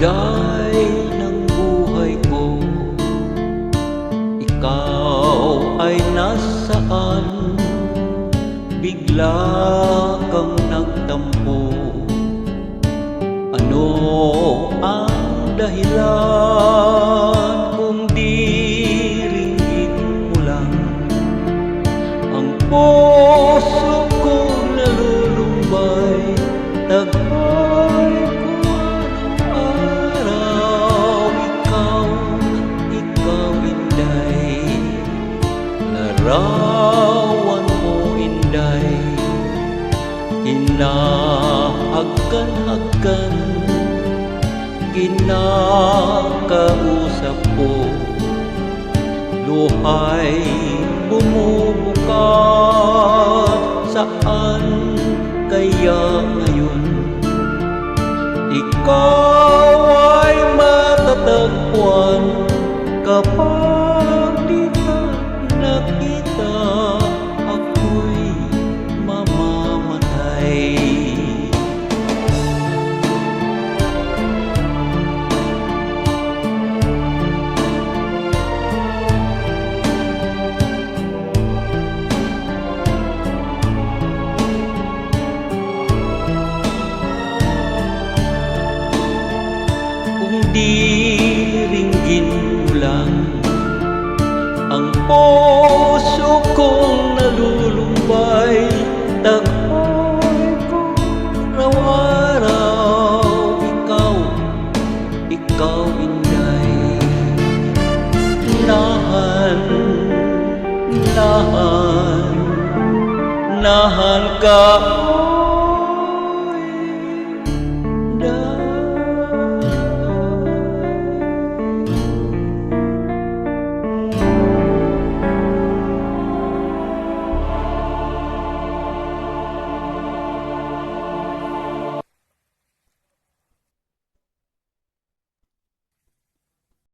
Bigay ng buhay ko Ikaw ay nasaan? Bigla kang nagtampo. Ano ang dahilan Kung di ringgit mo lang? Ang puso Larawan mo inday Hinahagan-hagan Kinakausap ko Luhay bumubukas Saan kaya ngayon? Ikaw ay matatagpuan Kapag Kung di ringgin mo lang. Ang puso kong nalulumbay Tagbay ko araw-araw Ikaw, ikaw inday Nahan, nahan, nahan ka